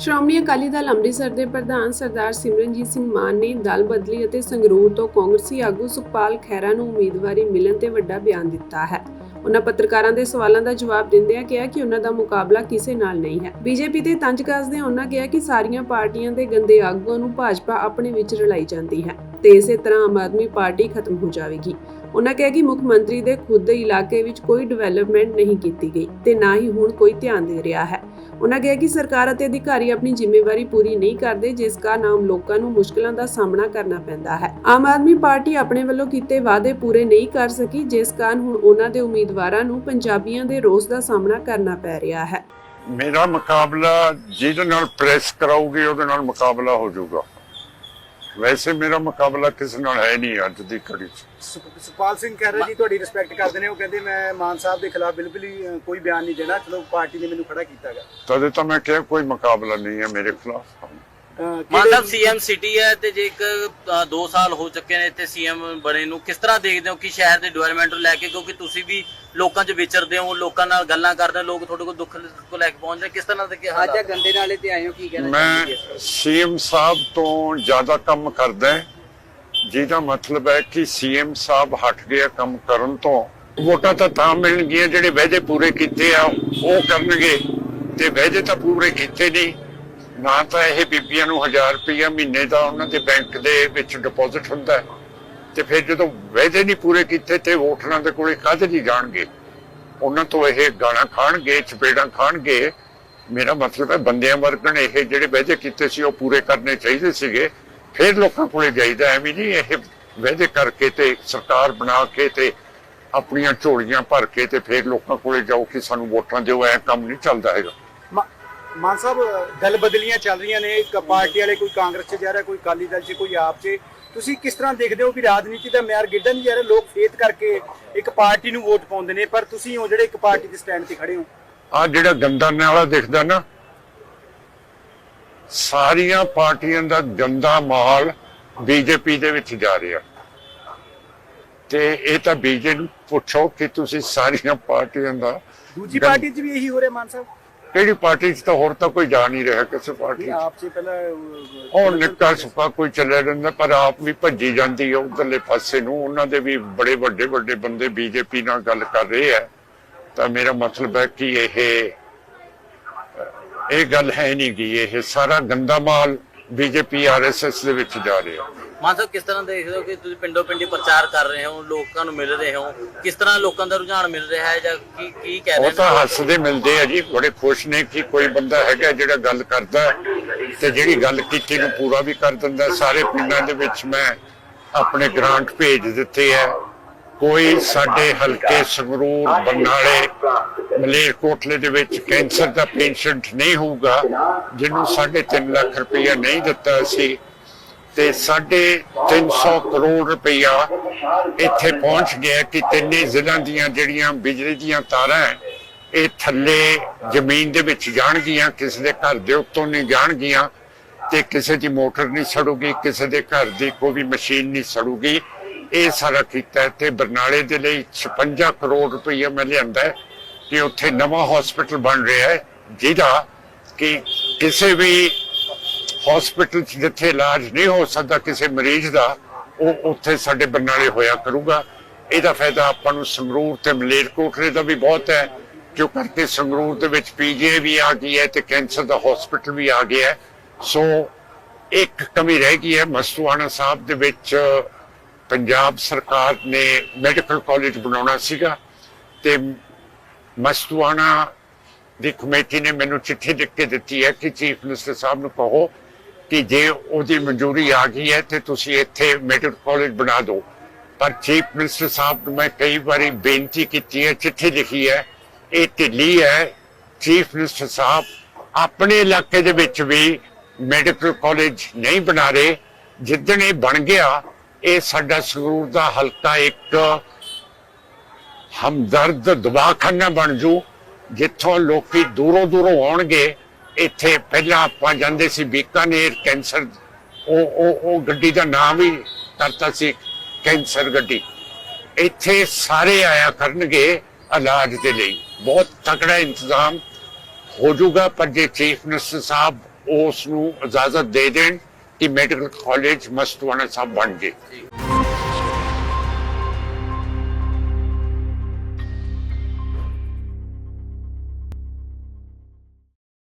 ਸ਼੍ਰੋਮਣੀ ਅਕਾਲੀ ਦਲ ਅੰਮ੍ਰਿਤਸਰ ਦੇ ਪ੍ਰਧਾਨ ਸਰਦਾਰ ਸਿਮਰਨਜੀਤ ਸਿੰਘ ਮਾਨ ਨੇ ਦਲ ਬਦਲੀ ਅਤੇ ਸੰਗਰੂਰ ਤੋਂ ਕਾਂਗਰਸੀ ਆਗੂ ਸੁਖਪਾਲ ਖਹਿਰਾ ਨੂੰ ਉਮੀਦਵਾਰੀ ਮਿਲਣ ਤੇ ਵੱਡਾ ਬਿਆਨ ਦਿੱਤਾ ਹੈ। ਉਹਨਾਂ ਪੱਤਰਕਾਰਾਂ ਦੇ ਸਵਾਲਾਂ ਦਾ ਜਵਾਬ ਦਿੰਦਿਆਂ ਕਿਹਾ ਕਿ ਉਹਨਾਂ ਦਾ ਮੁਕਾਬਲਾ ਕਿਸੇ ਨਾਲ ਨਹੀਂ ਹੈ। ਬੀਜੇਪੀ ਤੇ ਤੰਜ ਕੱਸਦਿਆਂ ਉਹਨਾਂ ਕਿਹਾ ਕਿ ਸਾਰੀਆਂ ਪਾਰਟੀਆਂ ਦੇ ਗੰਦੇ ਆਗੂਆਂ ਨੂੰ ਭਾਜਪਾ ਆਪਣੇ ਵਿੱਚ ਰਲਾਈ ਜਾਂਦੀ ਹੈ। ਤੇ ਇਸੇ ਤਰ੍ਹਾਂ ਆਮ ਆਦਮੀ ਪਾਰਟੀ ਖਤਮ ਹੋ ਜਾਵੇਗੀ। ਉਹਨਾਂ ਕਿਹਾ ਕਿ ਮੁੱਖ ਮੰਤਰੀ ਦੇ ਖੁਦ ਦੇ ਇਲਾਕੇ ਵਿੱਚ ਕੋਈ ਡਿਵੈਲਪਮੈਂਟ ਨਹੀਂ ਕੀਤੀ ਗਈ ਤੇ ਨਾ ਹੀ ਹੁਣ ਕੋਈ ਧਿਆਨ ਦੇ ਰਿਹਾ ਹੈ। ਉਹਨਾਂ ਕਿਹਾ ਕਿ ਸਰਕਾਰ ਅਤੇ ਅਧਿਕਾਰੀ ਆਪਣੀ ਜ਼ਿੰਮੇਵਾਰੀ ਪੂਰੀ ਨਹੀਂ ਕਰਦੇ, ਜਿਸ ਕਾਰਨ ਆਮ ਲੋਕਾਂ ਨੂੰ ਮੁਸ਼ਕਲਾਂ ਦਾ ਸਾਹਮਣਾ ਕਰਨਾ ਪੈਂਦਾ ਹੈ। ਆਮ ਆਦਮੀ ਪਾਰਟੀ ਆਪਣੇ ਵੱਲੋਂ ਕੀਤੇ ਵਾਅਦੇ ਪੂਰੇ ਨਹੀਂ ਕਰ ਸਕੀ, ਜਿਸ ਕਾਰਨ ਹੁਣ ਉਹਨਾਂ ਦੇ ਉਮੀਦਵਾਰਾਂ ਨੂੰ ਪੰਜਾਬੀਆਂ ਦੇ ਰੋਸ ਦਾ ਸਾਹਮਣਾ ਕਰਨਾ ਪੈ ਰਿਹਾ ਹੈ। ਮੇਰਾ ਮੁਕਾਬਲਾ ਜਿਹਦੇ ਨਾਲ ਪ੍ਰੈਸ ਕਰਾਉਗੀ, ਉਹਦੇ ਨਾਲ ਮੁਕਾਬਲਾ ਹੋ ਜਾਊਗਾ। ਵੈਸੇ ਮੇਰਾ ਮੁਕਾਬਲਾ ਕਿਸੇ ਨਾਲ ਹੈ ਨਹੀਂ ਅੱਜ ਦੀ ਘੜੀ 'ਚ। ਸੁਖ- ਸੁਖਪਾਲ ਸਿੰਘ ਖਹਿਰਾ ਜੀ ਤੁਹਾਡੀ ਰਿਸਪੈਕਟ ਕਰਦੇ ਨੇ ਉਹ ਕਹਿੰਦੇ ਮੈਂ ਮਾਨ ਸਾਹਿਬ ਦੇ ਖਿਲਾਫ ਬਿਲਕੁਲ ਹੀ ਅ, ਕੋਈ ਬਿਆਨ ਨਹੀਂ ਦੇਣਾ ਚਲੋ ਪਾਰਟੀ ਨੇ ਮੈਨੂੰ ਖੜਾ ਕੀਤਾਗਾ ਤਦੇ ਤਾਂ ਮੈਂ ਕਿਹਾ ਕੋਈ ਮੁਕਾਬਲਾ ਨਹੀਂ ਹੈ ਮੇਰੇ ਖਿਲਾਫ। ਮਤਲਬ ਸੀਐਮ ਸਿਟੀ ਹੈ ਤੇ ਜੇ ਇੱਕ 2 ਸਾਲ ਹੋ ਚੁੱਕੇ ਨੇ ਇੱਥੇ ਸੀਐਮ ਬਣੇ ਨੂੰ ਕਿਸ ਤਰ੍ਹਾਂ ਦੇਖਦੇ ਹੋ ਕਿ ਸ਼ਹਿਰ ਦੇ ਡਿਵੈਲਪਮੈਂਟ ਨੂੰ ਲੈ ਕੇ ਕਿਉਂਕਿ ਤੁਸੀਂ ਵੀ ਲੋਕਾਂ 'ਚ ਵਿਚਰਦੇ ਹੋ ਲੋਕਾਂ ਨਾਲ ਗੱਲਾਂ ਕਰਦੇ ਹੋ ਲੋਕ ਤੁਹਾਡੇ ਕੋਲ ਦੁੱਖ ਕੋ ਲੈ ਕੇ ਪਹੁੰਚਦੇ ਕਿਸ ਤਰ੍ਹਾਂ ਦੇ ਕੀ ਅੱਜ ਗੰਦੇ ਨਾਲੇ ਤੇ ਆਏ ਹੋ ਕੀ ਕਹਿਣਾ ਮੈਂ ਸੀਐਮ ਸਾਹਿਬ ਤੋਂ ਜ਼ਿਆਦਾ ਕੰਮ ਕਰਦਾ ਹੈ, ਜਿਹਦਾ ਮਤਲਬ ਹੈ ਕਿ ਸੀਐਮ ਸਾਹਿਬ ਹਟ ਗਿਆ ਕੰਮ ਕਰਨ ਤੋਂ। ਵੋਟਾਂ ਤਾਂ ਤਾਂ ਮਿਲਣਗੀਆਂ ਜਿਹੜੇ ਵਾਅਦੇ ਪੂਰੇ ਕੀਤੇ ਆ ਉਹ ਕਰਨਗੇ ਤੇ ਵਾਅਦੇ ਤਾਂ ਪੂਰੇ ਕੀਤੇ ਨਹੀਂ ਨਾ ਤਾਂ ਇਹ ਬੀਬੀਆਂ ਨੂੰ 1000 ਰੁਪਇਆ ਮਹੀਨੇ ਦਾ ਉਹਨਾਂ ਦੇ ਬੈਂਕ ਦੇ ਵਿੱਚ ਡਿਪੋਜ਼ਿਟ ਹੁੰਦਾ ਹੈ। ਤੇ ਫਿਰ ਜਦੋਂ ਵਾਅਦੇ ਨਹੀਂ ਪੂਰੇ ਕੀਤੇ ਤੇ ਵੋਟਰਾਂ ਦੇ ਕੋਲੇ ਕਾਹਦੇ ਲਈ ਜਾਣਗੇ? ਉਹਨਾਂ ਤੋਂ ਇਹ ਗਾਲਾਂ ਖਾਣਗੇ, ਚਪੇੜਾਂ ਖਾਣਗੇ। ਮੇਰਾ ਮਤਲਬ ਹੈ ਬੰਦਿਆਂ ਵਰਗਣ ਇਹ ਜਿਹੜੇ ਵਾਅਦੇ ਕੀਤੇ ਸੀ ਉਹ ਪੂਰੇ ਕਰਨੇ ਚਾਹੀਦੇ ਸੀਗੇ। ਫਿਰ ਲੋਕਾਂ ਕੋਲੇ ਜਾਈਦਾ ਐਵੇਂ ਨਹੀਂ, ਇਹ ਵਾਅਦੇ ਕਰਕੇ ਤੇ ਸਰਕਾਰ ਬਣਾ ਕੇ ਤੇ ਆਪਣੀਆਂ ਝੋਲੀਆਂ ਭਰ ਕੇ ਤੇ ਫਿਰ ਲੋਕਾਂ ਕੋਲੇ ਜਾਓ ਕਿ ਸਾਨੂੰ ਵੋਟਾਂ ਦਿਓ, ਐ ਕੰਮ ਨਹੀਂ ਚੱਲਦਾ ਹੈਗਾ। ਮਾਨ ਸਾਹਿਬ ਦਲ ਬਦਲੀਆਂ ਚੱਲ ਰਹੀਆਂ ਨੇ ਇੱਕ ਪਾਰਟੀ ਵਾਲੇ ਕੋਈ ਕਾਂਗਰਸ 'ਚ ਜਾ ਰਿਹਾ ਕੋਈ ਅਕਾਲੀ ਦਲ 'ਚ ਕੋਈ ਆਪ 'ਚ। ਤੁਸੀਂ ਕਿਸ ਤਰ੍ਹਾਂ ਦੇਖਦੇ ਹੋ ਕਿ ਰਾਜਨੀਤੀ ਦਾ ਮਿਆਰ ਗਿੱਡਾ ਨਹੀਂ ਜਾ ਰਿਹਾ? ਲੋਕ ਫੇਥ ਕਰਕੇ ਇੱਕ ਪਾਰਟੀ ਨੂੰ ਵੋਟ ਪਾਉਂਦੇ ਨੇ ਪਰ ਤੁਸੀਂ ਹੋ ਜਿਹੜੇ ਇੱਕ ਪਾਰਟੀ ਦੇ ਸਟੈਂਡ ਤੇ ਖੜੇ ਹੋ। ਆ ਜਿਹੜਾ ਗੰਦਾ ਨਾਲਾ ਦਿਖਦਾ ਨਾ ਸਾਰੀਆਂ ਪਾਰਟੀਆਂ ਦਾ ਗੰਦਾ ਮਾਲ ਬੀਜੇਪੀ ਦੇ ਵਿੱਚ ਜਾ ਰਿਹਾ। ਤੇ ਇਹ ਤਾਂ ਬੀਜੇ ਨੂੰ ਪੁੱਛੋ ਕਿ ਤੁਸੀਂ ਸਾਰੀਆਂ ਪਾਰਟੀਆਂ ਦਾ ਦੂਜੀ ਪਾਰਟੀ 'ਚ ਵੀ ਇਹੀ ਹੋ ਰਿਹਾ ਮਾਨ ਸਾਹਿਬ? ਕਿਹੜੀ ਪਾਰਟੀ 'ਚ ਤਾਂ ਹੋਰ ਤਾਂ ਕੋਈ ਜਾ ਨਹੀਂ ਰਿਹਾ ਕਿਸੇ ਪਾਰਟੀ 'ਚ। ਆਪ 'ਚ ਪਹਿਲਾਂ ਉਹ ਨਿੱਕਾ ਸੁੱਕਾ ਕੋਈ ਚੱਲਿਆ ਜਾਂਦਾ ਪਰ ਆਪ ਵੀ ਭੱਜੀ ਜਾਂਦੀ ਹੈ ਉਧਰਲੇ ਪਾਸੇ ਨੂੰ। ਉਹਨਾਂ ਦੇ ਵੀ ਬੜੇ ਵੱਡੇ ਵੱਡੇ ਬੰਦੇ ਬੀਜੇਪੀ ਨਾਲ ਗੱਲ ਕਰ ਰਹੇ ਆ। ਤਾਂ ਮੇਰਾ ਮਤਲਬ ਹੈ ਕਿ ਇਹ ਇਹ ਗੱਲ ਹੈ ਨਹੀਂ ਕਿ ਇਹ ਸਾਰਾ ਗੰਦਾ ਮਾਲ ਬੀਜੇਪੀ ਆਰਐਸਐਸ ਦੇ ਵਿੱਚ ਜਾ ਰਿਹਾ ਮਾਨ ਸਾਹਿਬ ਕਿਸ ਤਰ੍ਹਾਂ ਦੇਖਦੇ ਹੋ ਕਿ ਤੁਸੀਂ ਪਿੰਡੋ ਪਿੰਡੀ ਪ੍ਰਚਾਰ ਕਰ ਰਹੇ ਹੋ ਲੋਕਾਂ ਨੂੰ ਮਿਲ ਰਹੇ ਹੋ? ਕਿਸ ਤਰ੍ਹਾਂ ਲੋਕਾਂ ਦਾ ਰੁਝਾਨ ਮਿਲ ਰਿਹਾ ਹੈ ਜਾਂ ਕੀ ਕੀ ਕਹਿ ਰਹੇ ਉਹ ਤਾਂ ਹੱਸਦੇ ਮਿਲਦੇ ਆ ਜੀ ਬੜੇ ਖੁਸ਼ ਨੇ ਕਿ ਕੋਈ ਬੰਦਾ ਹੈਗਾ ਜਿਹੜਾ ਗੱਲ ਕਰਦਾ ਹੈ ਤੇ ਜਿਹੜੀ ਗੱਲ ਕੀਤੀ ਨੂੰ ਪੂਰਾ ਵੀ ਕਰ ਦਿੰਦਾ ਹੈ। ਸਾਰੇ ਪਿੰਡਾਂ ਦੇ ਵਿੱਚ ਮੈਂ ਆਪਣੇ ਗ੍ਰਾਂਟ ਭੇਜ ਦਿੱਤੇ ਹੈ। ਕੋਈ ਸਾਡੇ ਹਲਕੇ ਸੰਗਰੂਰ ਬਰਨਾਲੇ ਮਲੇਰਕੋਟਲੇ ਦੇ ਵਿੱਚ ਕੈਂਸਰ ਦਾ ਪੇਸ਼ੈਂਟ ਨਹੀਂ ਹੋਊਗਾ, ਜਿਹਨੂੰ 3.5 ਲੱਖ ਰੁਪਇਆ ਨਹੀਂ ਦਿੱਤਾ ਸੀ, ਤੇ 350 ਕਰੋੜ ਰੁਪਇਆ ਇੱਥੇ ਪਹੁੰਚ ਗਿਆ ਕਿ ਤਿੰਨੇ ਜ਼ਿਲ੍ਹਿਆਂ ਦੀਆਂ ਜਿਹੜੀਆਂ ਬਿਜਲੀ ਦੀਆਂ ਤਾਰਾਂ ਇਹ ਥੱਲੇ ਜ਼ਮੀਨ ਦੇ ਵਿੱਚ ਜਾਣਗੀਆਂ, ਕਿਸੇ ਦੇ ਘਰ ਦੇ ਉੱਤੋਂ ਨਹੀਂ ਜਾਣਗੀਆਂ, ਤੇ ਕਿਸੇ ਦੀ ਮੋਟਰ ਨਹੀਂ ਸੜੂਗੀ, ਕਿਸੇ ਦੇ ਘਰ ਦੀ ਕੋਈ ਵੀ ਮਸ਼ੀਨ ਨਹੀਂ ਸੜੂਗੀ ਇਹ ਸਾਰਾ ਕੀਤਾ ਤੇ ਬਰਨਾਲੇ ਦੇ ਲਈ 56 ਕਰੋੜ ਰੁਪਇਆ ਮੈਂ ਲਿਆਂਦਾ ਕਿ ਉੱਥੇ ਨਵਾਂ ਹਸਪੀਟਲ ਬਣ ਰਿਹਾ ਹੈ ਜਿਹਦਾ ਕਿ ਕਿਸੇ ਵੀ ਹਸਪੀਟਲ 'ਚ ਜਿੱਥੇ ਇਲਾਜ ਨਹੀਂ ਹੋ ਸਕਦਾ, ਕਿਸੇ ਮਰੀਜ਼ ਦਾ, ਉਹ ਉੱਥੇ ਸਾਡੇ ਬਰਨਾਲੇ ਹੋਇਆ ਕਰੂਗਾ। ਇਹਦਾ ਫਾਇਦਾ ਆਪਾਂ ਨੂੰ ਸੰਗਰੂਰ ਤੇ ਮਲੇਰਕੋਟਲੇ ਦਾ ਵੀ ਬਹੁਤ ਹੈ ਕਿਉਂ ਕਰਕੇ ਸੰਗਰੂਰ ਦੇ ਵਿੱਚ ਪੀਜੀਆਈ ਵੀ ਆ ਗਈ ਹੈ ਤੇ ਕੈਂਸਰ ਦਾ ਹਸਪੀਟਲ ਵੀ ਆ ਗਿਆ ਸੋ ਇੱਕ ਕਮੀ ਰਹਿ ਗਈ ਹੈ ਮਸਤੂਆਣਾ ਸਾਹਿਬ ਦੇ ਵਿੱਚ ਪੰਜਾਬ ਸਰਕਾਰ ਨੇ ਮੈਡੀਕਲ ਕਾਲਜ ਬਣਾਉਣਾ ਸੀਗਾ ਤੇ ਮਸਤੂਆਣਾ ਦੀ ਕਮੇਟੀ ਨੇ ਮੈਨੂੰ ਚਿੱਠੀ ਲਿਖ ਕੇ ਦਿੱਤੀ ਹੈ ਕਿ ਚੀਫ ਮਿਨਿਸਟਰ ਸਾਹਿਬ ਨੂੰ ਕਹੋ ਕਿ ਜੇ ਉਹਦੀ ਮਨਜ਼ੂਰੀ ਆ ਗਈ ਹੈ ਤੇ ਤੁਸੀਂ ਇੱਥੇ ਮੈਡੀਕਲ ਕਾਲਜ ਬਣਾ ਦਿਓ। ਪਰ ਚੀਫ ਮਿਨਿਸਟਰ ਸਾਹਿਬ ਨੂੰ ਮੈਂ ਕਈ ਵਾਰੀ ਬੇਨਤੀ ਕੀਤੀ ਹੈ, ਚਿੱਠੀ ਲਿਖੀ ਹੈ, ਇਹ ਢਿੱਲੀ ਹੈ। ਚੀਫ ਮਿਨਿਸਟਰ ਸਾਹਿਬ ਆਪਣੇ ਇਲਾਕੇ ਦੇ ਵਿੱਚ ਵੀ ਮੈਡੀਕਲ ਕਾਲਜ ਨਹੀਂ ਬਣਾ ਰਹੇ। ਜਿੱਦਣ ਇਹ ਬਣ ਗਿਆ ਇਹ ਸਾਡਾ ਸੰਗਰੂਰ ਦਾ ਹਲਕਾ ਇੱਕ ਹਮਦਰਦ ਦਵਾਖਾਨਾ ਬਣ ਜੂ, ਜਿੱਥੋਂ ਲੋਕੀ ਦੂਰੋਂ ਦੂਰੋਂ ਆਉਣਗੇ। ਇੱਥੇ ਪਹਿਲਾਂ ਆਪਾਂ ਜਾਂਦੇ ਸੀ ਬੀਕਾਨੇਰ, ਕੈਂਸਰ, ਉਹ ਉਹ ਉਹ ਗੱਡੀ ਦਾ ਨਾਮ ਹੀ ਕਰਤਾ ਸੀ, ਕੈਂਸਰ ਗੱਡੀ। ਇੱਥੇ ਸਾਰੇ ਆਇਆ ਕਰਨਗੇ ਇਲਾਜ ਦੇ ਲਈ। ਬਹੁਤ ਤਕੜਾ ਇੰਤਜ਼ਾਮ ਹੋ ਜਾਊਗਾ ਪਰ ਜੇ ਚੀਫ ਮਿਨਿਸਟਰ ਸਾਹਿਬ ਉਸ ਨੂੰ ਇਜਾਜ਼ਤ ਦੇ ਦੇਣ ਕਿ ਮੈਡੀਕਲ ਕਾਲਜ ਮਸਤਵਾਣਾ ਸਾਹਿਬ ਬਣ ਜੇ